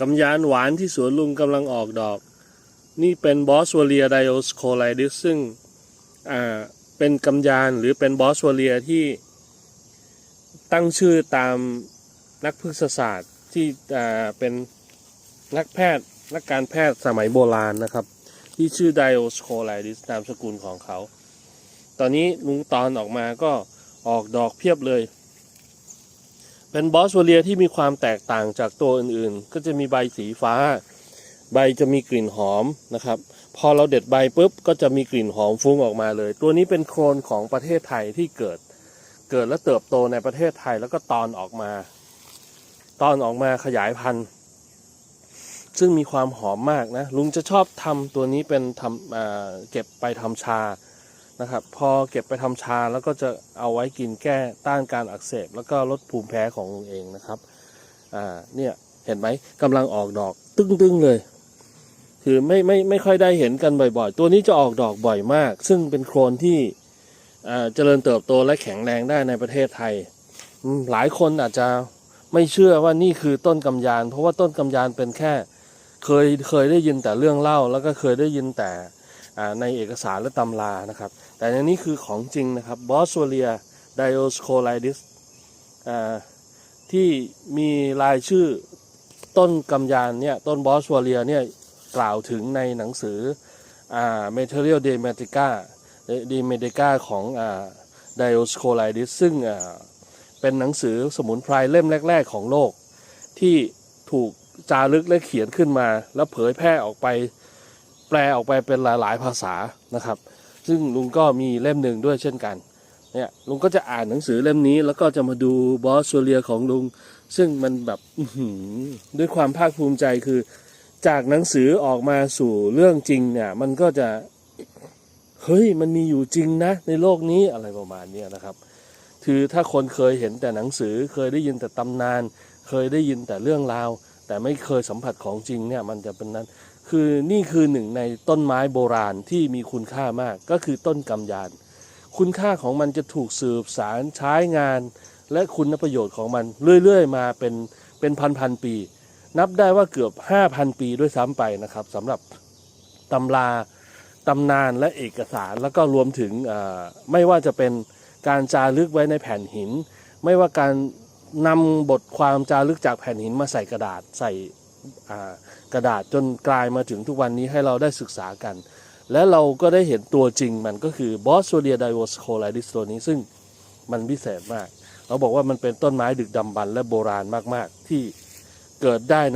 กำยานหวานที่สวนลุงกำลังออกดอก นี่เป็นบอสวเลียไดโอสโคไลดิสซึ่งเป็นกำยานหรือเป็นบอสวเลียที่ตั้งชื่อตามนักพฤกษศาสตร์ที่เป็นนักแพทย์นักการแพทย์สมัยโบราณนะครับ ที่ชื่อไดโอสโคไลดิสนามสกุลของเขา ตอนนี้ลุงตอนออกมาก็ออกดอกเพียบเลย เป็นบอสวเลียที่มีความแตกต่างจากตัวอื่นๆ ก็จะมีใบสีฟ้า ใบจะมีกลิ่นหอมนะครับ พอเราเด็ดใบปุ๊บก็จะมีกลิ่นหอมฟุ้งออกมาเลย ตัวนี้เป็นโคลนของประเทศไทยที่เกิด เกิดและเติบโตในประเทศไทยแล้วก็ตอนออกมา ตอนออกมาขยายพันธุ์ ซึ่งมีความหอมมากนะ ลุงจะชอบทำตัวนี้เป็นทำเก็บไปทำชา นะครับ พอเก็บไปทำชาแล้วก็จะเอาไว้กินแก้ต้านการอักเสบ แล้วก็ลดภูมิแพ้ของลุงเองนะครับ อ่า เนี่ยเห็นไหมกำลังออกดอกตึ้งๆเลยคือไม่ไม่ไม่ค่อยได้เห็นกันบ่อยๆ ตัวนี้จะออกดอกบ่อยมาก ซึ่งเป็นโคลนที่อ่าเจริญเติบโตและแข็งแรงได้ในประเทศไทย หลายคนอาจจะไม่เชื่อว่านี่คือต้นกำยาน เพราะว่าต้นกำยานเป็นแค่ เคยเคยได้ยินแต่เรื่องเล่า แล้วก็เคยได้ยินแต่ ในเอกสารและตำรานะครับ แต่ในนี้คือของจริงนะครับบอสวเลียไดโอสโคไลดิสที่มีรายชื่อต้นกำยานเนี่ยต้นบอสวเลียเนี่ยกล่าวถึงในหนังสืออ่า Material de Medica de Medica ของอ่า d i o s c o l i d i s ซึ่งเป็นหนังสือสมุนไพรเล่มแรก ๆ ของโลก ที่ถูกจารึกและเขียนขึ้นมา แล้วเผยแพร่ออกไป แปลออกไปเป็นหลาย ๆ ภาษานะครับ ซึ่งลุงก็มีเล่มหนึ่งด้วยเช่นกันเนี่ยลุงก็จะอ่านหนังสือเล่มนี้ แล้วก็จะมาดูบอสโซเลียของลุง ซึ่งมันแบบด้วยความภาคภูมิใจคือ จากหนังสือออกมาสู่เรื่องจริงเนี่ย มันก็จะ เฮ้ยมันมีอยู่จริงนะ ในโลกนี้อะไรประมาณนี้นะครับ คือถ้าคนเคยเห็นแต่หนังสือเคยได้ยินแต่ตำนาน เคยได้ยินแต่เรื่องราว แต่ไม่เคยสัมผัสของจริงเนี่ย มันจะเป็นนั้น คือนี่คือหนึ่งในต้นไม้โบราณที่มีคุณค่ามาก ก็คือต้นกำยาน คุณค่าของมันจะถูกสืบสารใช้งาน และคุณประโยชน์ของมันเรื่อยๆ มาเป็นเป็นพันๆปี นับได้ว่าเกือบ 5,000 ปีด้วยซ้ำไปนะครับสำหรับตำราตำนานและเอกสารแล้วก็รวมถึงไม่ว่าจะเป็นการจารึกไว้ในแผ่นหิน ไม่ว่าการนำบทความจารึกจากแผ่นหินมาใส่กระดาษใส่ กระดาษจนกลายมาถึงทุกวันนี้ให้เราได้ศึกษากัน และเราก็ได้เห็นตัวจริงมันก็คือบอสโซเดียไดโอสโคไลดิสตัวนี้ซึ่งมันพิเศษมาก เราบอกว่ามันเป็นต้นไม้ดึกดำบรรพ์และโบราณมาก ๆ ที่เกิดได้ใน